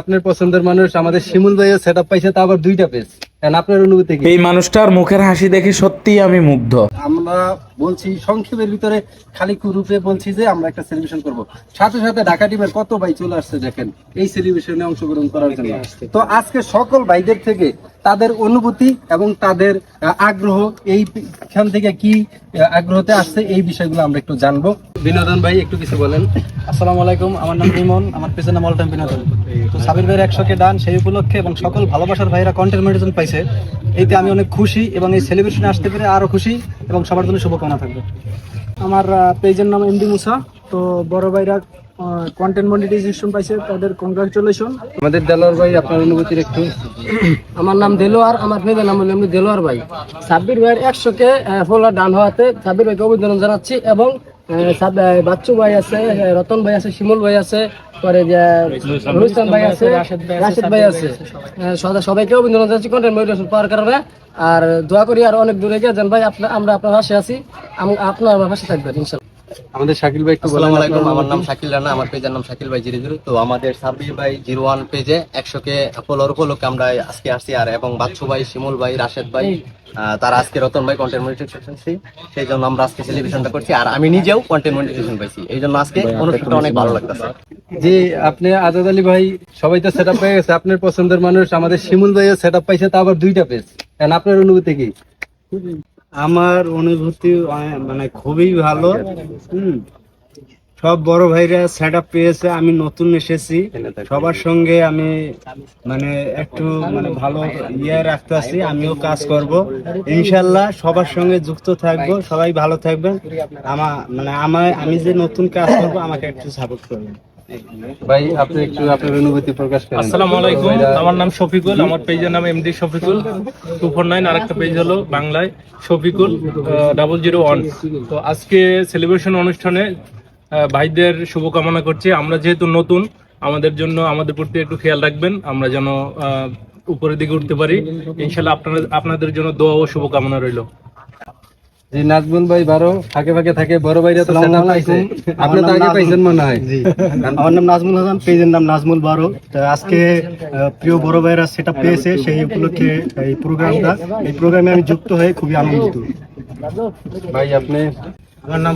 আপনার পছন্দের মানুষ আমাদের শিমুল ভাইও সেট আপ পাইছে তা আবার দুইটা পেজ আপনার অনুভূতি কি? এই মানুষটার মুখের হাসি দেখে সত্যিই আমি মুগ্ধ। আমরা বলছি সংক্ষেপের ভিতরে খালি রূপে বলছি যে আমরা একটা সেলিব্রেশন করব। সাথে সাথে ঢাকা টিমের কত ভাই চলে আসছে দেখেন এই সেলিব্রেশনে অংশগ্রহণ করার জন্য। তো আজকে সকল ভাইদের থেকে তাদের অনুভূতি এবং তাদের আগ্রহ এইখান থেকে কি আগ্রহতে আসছে এই বিষয়গুলো আমরা একটু জানব। বিনোদন ভাই একটু কিছু বলেন। আসসালামু আলাইকুম আমার নাম রিমন আমার পেজের নাম অল টাইম বিনোদন। তো সাবির ভাইয়ের একশো কে ডান সেই উপলক্ষে এবং সকল ভালোবাসার ভাইরা কন্টেন্ট মেডিসিন পাইছে। এইতে আমি অনেক খুশি এবং এই সেলিব্রেশনে আসতে পেরে আরও খুশি এবং সবার জন্য শুভকামনা থাকবে। আমার পেজের নাম এমডি মুসা। তো বড় ভাইরা কন্টেন্ট মনিটাইজেশন পাইছে তাদের কংগ্রাচুলেশন আমাদের দেলোয়ার ভাই আপনার অনুভূতির একটু। আমার নাম দেলোয়ার আমার পেজের নাম হলো এমনি দেলোয়ার ভাই। সাব্বির ভাইয়ের একশো কে ফলোয়ার ডান হওয়াতে সাব্বির ভাইকে অভিনন্দন জানাচ্ছি এবং বাচ্চু ভাই আছে রতন ভাই আছে, শিমুল ভাই আছে পরে যে রুস্তান ভাই আছে, রাশেদ ভাই আছে। সবাইকে অভিনন্দন জানাচ্ছি কন্টেন্ট মোটিভেশন পাওয়ার কারণে। আর দোয়া করি আর অনেক দূরে গিয়ে যান ভাই আমরা আপনার পাশে আছি আপনার পাশে থাকবেন, ইনশাল্লাহ। আমাদের শাকিল ভাই একটু আসসালামু আলাইকুম আপনার আমার নাম শাকিল রানা আমার পেজের নাম শাকিল ভাই জিরো জিরো। তো আমাদের সাব্বির ভাই জিরো ওয়ান পেজে একশো কে ফলোয়ার উপলক্ষে আমরা আজকে আসছি আর এবং বাচ্চু ভাই শিমুল ভাই রাশেদ ভাই তারা আজকে রতন ভাই কন্টেন্ট মনিটাইজেশন সেই জন্য আমরা আজকে সেলিব্রেশনটা করছি আর আমি নিজেও কন্টেন্ট মনিটাইজেশন পাইছি। এই জন্য আজকে অনুষ্ঠানটা অনেক ভালো লাগতেছে। জি আপনি আজাদ আলী ভাই সবাই তো সেট আপ পেয়ে গেছে আপনার পছন্দের মানুষ আমাদের শিমুল ভাইও সেট আপ পাইছে তা আবার দুইটা পেজ আপনার অনুভূতি কি? আমার অনুভূতি মানে খুবই ভালো। হুম। সব বড় ভাইরা সেট আপ পেয়েছে, আমি নতুন এসেছি। সবার সঙ্গে আমি মানে একটু মানে ভালো ইয়ে রাখতে আছি আমিও কাজ করব। ইনশাল্লাহ সবার সঙ্গে যুক্ত থাকব, সবাই ভালো থাকবেন। আমার মানে আমার আমি যে নতুন কাজ করব, আমাকে একটু সাপোর্ট করবেন। ভাই, আপনি একটু আপনার অনুভূতি প্রকাশ করেন। আসসালামু আলাইকুম। আমার নাম শফিকুল, আমার পেজের নাম MD Shafiqul. Two four nine আর একটা পেজ হলো বাংলায় শফিকুল ডাবল জিরো ওয়ান তো আজকে সেলিব্রেশন অনুষ্ঠানে ভাইদের শুভকামনা করছি। আমরা যেহেতু নতুন, আমাদের জন্য, আমাদের প্রতি একটু খেয়াল রাখবেন। আমরা যেন উপরের দিকে উঠতে পারি। ইনশাল্লাহ আপনারা, আপনাদের জন্য দোয়া ও শুভকামনা রইল। জি নাজমুল ভাই বারো ফাঁকে ফাঁকে থাকে। বড় ভাইরা তো আপনি তো আগে পাইছেন মনে হয়। জি। আমার নাম নাজমুল হাসান পেজের নাম নাজমুল বারো। আজকে প্রিয় বড় ভাইরা সেটা পেয়েছে সেই উপলক্ষে এই প্রোগ্রামটা এই প্রোগ্রামে আমি যুক্ত হয়ে খুবই আনন্দিত। ভাই আপনি আমার নাম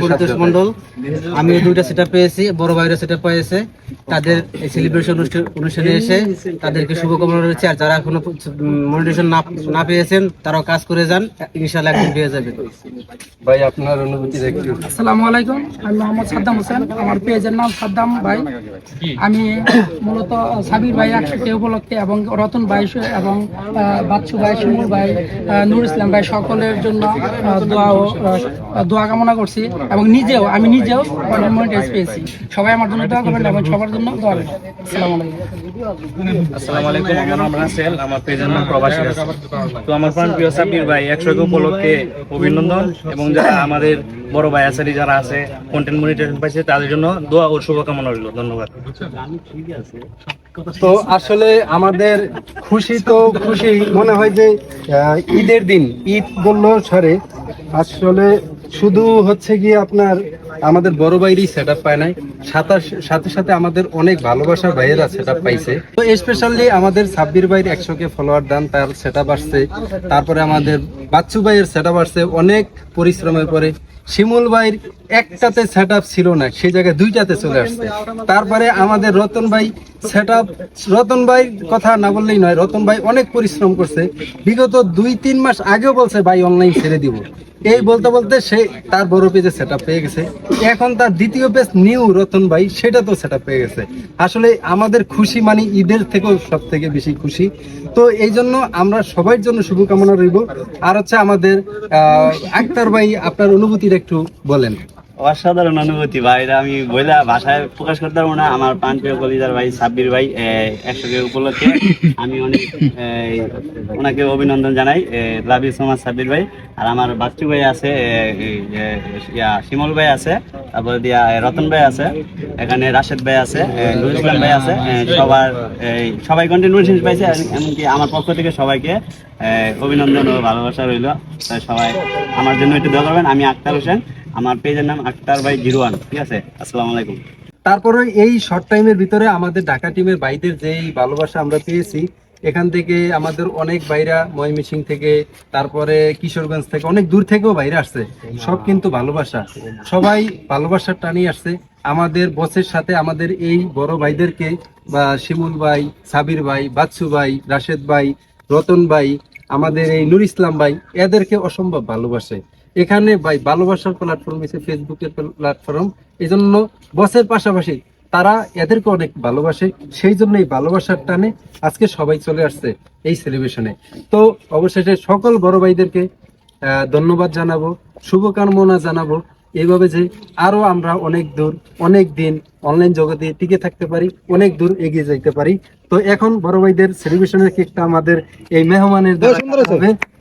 পরিতোষ মন্ডল আমি দুইটা সেটা পেয়েছি বড় ভাইরা সেটা পেয়েছে তাদের এই সেলিব্রেশন অনুষ্ঠানে এসে তাদেরকে শুভকামনা রয়েছে। আর যারা এখনও মনিটেশন না না পেয়েছেন তারাও কাজ করে যান। ইনশাল্লাহ একদিন পেয়ে যাবেন। ভাই আপনার অনুভূতি আসসালামু আলাইকুম। আমি মোহাম্মদ সাদ্দাম হোসেন। আমার পেজের নাম সাদ্দাম ভাই। আমি মূলত সাবির ভাই একসাথে উপলক্ষে এবং রতন ভাই এবং বাচ্চু ভাই শিমুল ভাই নুর ইসলাম ভাই সকলের জন্য আহ, দোয়া কামনা করছি এবং নিজেও আমি নিজেও মনিটাইজ পেয়েছি। সবাই আমার জন্য দোয়া করবেন এবং সবার জন্য দোয়া করবেন। আসসালামু তো আমার প্রাণ প্রিয় সাব্বির ভাই একশো উপলক্ষে অভিনন্দন এবং যারা আমাদের বড় ভাই আসারি যারা আছে কন্টেন্ট মনিটরিং পাইছে তাদের জন্য দোয়া ও শুভকামনা রইল। ধন্যবাদ। তো আসলে আমাদের খুশি তো খুশি। মনে হয় যে ঈদের দিন, ঈদ বলল সরে আসলে শুধু হচ্ছে গিয়ে আপনার আমাদের বড় বাইরই সেট আপ পায় নাই। সাতাশ, সাথে সাথে আমাদের অনেক ভালোবাসার ভাইয়েরা সেট আপ পাইছে। তো স্পেশালি আমাদের সাব্বির ভাইয়ের একশো কে ফলোয়ার দান, তার সেট আপ আসছে। তারপরে আমাদের বাচ্চু ভাইয়ের সেট আপ আসছে অনেক পরিশ্রমের পরে। শিমুল ভাইয়ের একটাতে সেট আপ ছিল না সেই জায়গায় দুইটাতে চলে আসছে। তারপরে আমাদের রতন ভাই সেট আপ রতন ভাই কথা না বললেই নয়, রতন ভাই অনেক পরিশ্রম করছে। বিগত দুই, তিন মাস আগেও বলছে, ভাই অনলাইন ছেড়ে দিব। এই বলতে বলতে সে তার বড় পেজে সেট পেয়ে গেছে। এখন তার দ্বিতীয় পেজ নিউ রতন ভাই সেটা তো সেট পেয়ে গেছে। আসলে আমাদের খুশি মানে ঈদের থেকেও সব থেকে বেশি খুশি। তো এই জন্য আমরা সবার জন্য শুভকামনা রইব আর হচ্ছে আমাদের আহ, আক্তার ভাই আপনার অনুভূতির একটু বলেন। অসাধারণ অনুভূতি, ভাই। এটা আমি বইলা ভাষায় প্রকাশ করতে পারব না। আমার প্রাণ প্রিয় কলিদার ভাই সাব্বির ভাই একশো উপলক্ষে আমি অনেক ওনাকে অভিনন্দন জানাই। Love you so much Sabbir ভাই। আর আমার বাচ্চু ভাই আছে শিমল ভাই আছে, তারপরে দিয়া রতন ভাই আছে, এখানে রাশেদ ভাই আছে নুর ইসলাম ভাই আছে সবার সবাই কন্টিনিউশন পাইছে, এমনকি আমার পক্ষ থেকে সবাইকে অভিনন্দন ও ভালোবাসা রইল। সবাই আমার জন্য একটু দোয়া করবেন। আমি আক্তার হোসেন। আমার পেজের নাম আক্তার ভাই জিরো ওয়ান ঠিক আছে? আসসালামু আলাইকুম। তারপরে এই শর্ট টাইমের ভিতরে আমাদের ঢাকা টিমের বাইদের যেই ভালোবাসা আমরা পেয়েছি, এখান থেকে আমাদের অনেক বাইরা ময়মিসিং থেকে, তারপরে কিশোরগঞ্জ থেকে, অনেক দূর থেকেও বাইরে আসছে। সব কিন্তু ভালোবাসা। সবাই ভালোবাসার টানি আসছে। আমাদের বসের সাথে আমাদের এই বড় ভাইদেরকে, বা শিমুল ভাই, সাবির ভাই, বাচ্চু ভাই, রাশেদ ভাই, রতন ভাই, আমাদের এই নুর ইসলাম ভাই, এদেরকে অসম্ভব ভালোবাসে। এখানে ভাই ভালোবাসার প্ল্যাটফর্ম হচ্ছে ফেসবুকের প্ল্যাটফর্ম এই জন্য বসের পাশাপাশি তারা এদেরকে অনেক ভালোবাসে সেই জন্য এই ভালোবাসার টানে আজকে সবাই চলে আসছে এই সেলিব্রেশনে তো অবশেষে সকল বড় ভাইদেরকে আহ, ধন্যবাদ জানাব শুভকামনা জানাব। এইভাবে যে আরও আমরা অনেক দূর অনেক দিন অনলাইন জগতে টিকে থাকতে পারি অনেক দূর এগিয়ে যাইতে পারি। তো এখন বড় ভাইদের সেলিব্রেশনের কেকটা আমাদের এই মেহমানের দ্বারা